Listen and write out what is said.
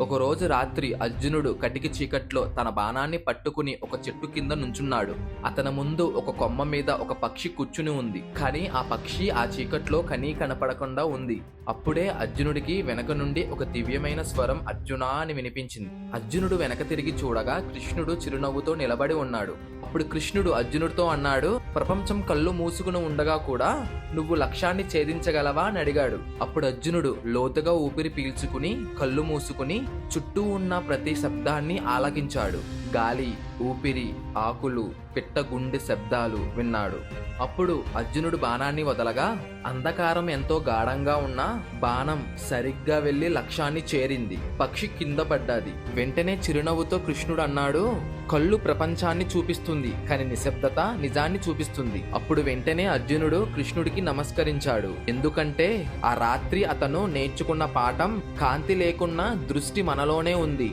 ఒకరోజు రాత్రి అర్జునుడు కటికి చీకట్లో తన బాణాన్ని పట్టుకుని ఒక చెట్టు కింద నుంచున్నాడు. అతని ముందు ఒక కొమ్మ మీద ఒక పక్షి కూర్చుని ఉంది. కానీ ఆ పక్షి ఆ చీకట్లో కనీ కనపడకుండా ఉంది. అప్పుడే అర్జునుడికి వెనక నుండి ఒక దివ్యమైన స్వరం అర్జునా అని వినిపించింది. అర్జునుడు వెనక తిరిగి చూడగా కృష్ణుడు చిరునవ్వుతో నిలబడి ఉన్నాడు. అప్పుడు కృష్ణుడు అర్జునుడితో అన్నాడు ప్రపంచం కళ్ళు మూసుకుని ఉండగా కూడా నువ్వు లక్ష్యాన్ని ఛేదించగలవా? అని అడిగాడు. అప్పుడు అర్జునుడు లోతుగా ఊపిరి పీల్చుకుని కళ్ళు మూసుకుని చుట్టూ ఉన్న ప్రతి శబ్దాన్ని ఆలకించాడు. గాలి ఊపిరి ఆకులు పిట్టగుండి శబ్దాలు విన్నాడు. అప్పుడు అర్జునుడు బాణాన్ని వదలగా అంధకారం ఎంతో గాఢంగా ఉన్న బాణం సరిగ్గా వెళ్ళి లక్ష్యాన్ని చేరింది. పక్షి కింద పడ్డాది. వెంటనే చిరునవ్వుతో కృష్ణుడు అన్నాడు కళ్ళు ప్రపంచాన్ని చూపిస్తుంది కానీ నిశ్శబ్దత నిజాన్ని చూపిస్తుంది. అప్పుడు వెంటనే అర్జునుడు కృష్ణుడికి నమస్కరించాడు. ఎందుకంటే ఆ రాత్రి అతను నేర్చుకున్న పాఠం కాంతి లేకున్నా దృష్టి మనలోనే ఉంది.